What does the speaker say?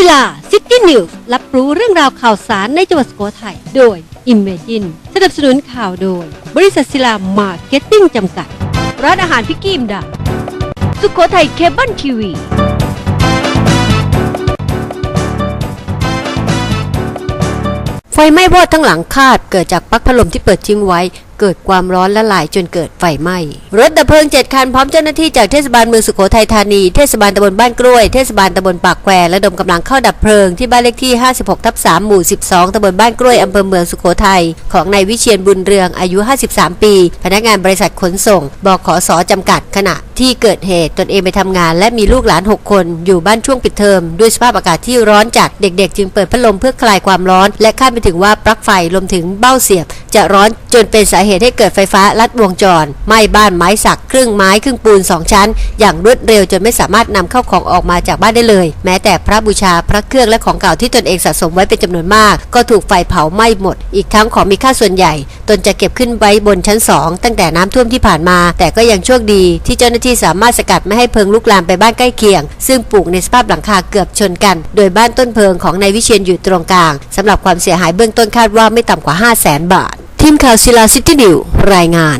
ศิลาซิตี้นิวส์รับรู้เรื่องราวข่าวสารในจังหวัดสุโขทัยโดย Imagine สนับสนุนข่าวโดย บริษัทศิลามาร์เก็ตติ้งจำกัด ร้านอาหารพิกกี้มดาสุโขทัยเคเบิลทีวีไฟไหม้วอดทั้งหลังคาดเกิดจากปลั๊กพัดลมที่เปิดทิ้งไว้ เกิดความร้อนละลายจนเกิดไฟไหม้รถดับเพลิงเจ็ดคันพร้อมเจ้าหน้าที่จากเทศบาลเมืองสุโขทัยธานี เทศบาลตำบลบ้านกล้วย เทศบาลตำบลปากแควและดมกำลังเข้าดับเพลิงที่บ้านเลขที่ 56ทับ3หมู่ 12ตำบลบ้านกล้วยอำเภอเมืองสุโขทัยของนายวิเชียนบุญเรืองอายุ 53 ปี พนักงานบริษัทขนส่งบขสจำกัดขณะที่เกิดเหตุตนเองไปทำงาน และมีลูกหลาน 6 คน อยู่บ้านช่วงปิดเทอม ด้วยสภาพอากาศที่ร้อนจัดเด็กๆ จึงเปิดพัดลมเพื่อคลายความร้อน และคาดไปถึงว่าปลั๊กไฟรวมถึงเบ้าเสียบ จะร้อนจนเป็นสาเหตุให้เกิดไฟฟ้าลัดวงจรไหม้บ้านไม้สักครึ่งไม้ครึ่งปูนสองชั้น อย่างรวดเร็วจนไม่สามารถนำเข้าของออกมาจากบ้านได้เลย แม้แต่พระบูชาพระเครื่องและของเก่าที่ตนเองสะสมไว้เป็นจำนวนมาก ก็ถูกไฟเผาไหม้หมด อีกทั้งของมีค่าส่วนใหญ่ ตนจะเก็บขึ้นไว้บนชั้นสองตั้งแต่น้ำท่วมที่ผ่านมา แต่ก็ยังโชคดี ที่เจ้าหน้าที่สามารถสกัดไม่ให้เพลิงลุกลามไปบ้านใกล้เคียง ซึ่งปลูกในสภาพหลังคาเกือบชนกัน โดยบ้านต้นเพลิงของนายวิเชียนอยู่ตรงกลางสำหรับความเสียหายเบื้องต้นคาดว่าไม่ต่ำกว่า 5 0 0 0 0 0 บาท ทีมข่าวศิลาซิตี้นิวรายงาน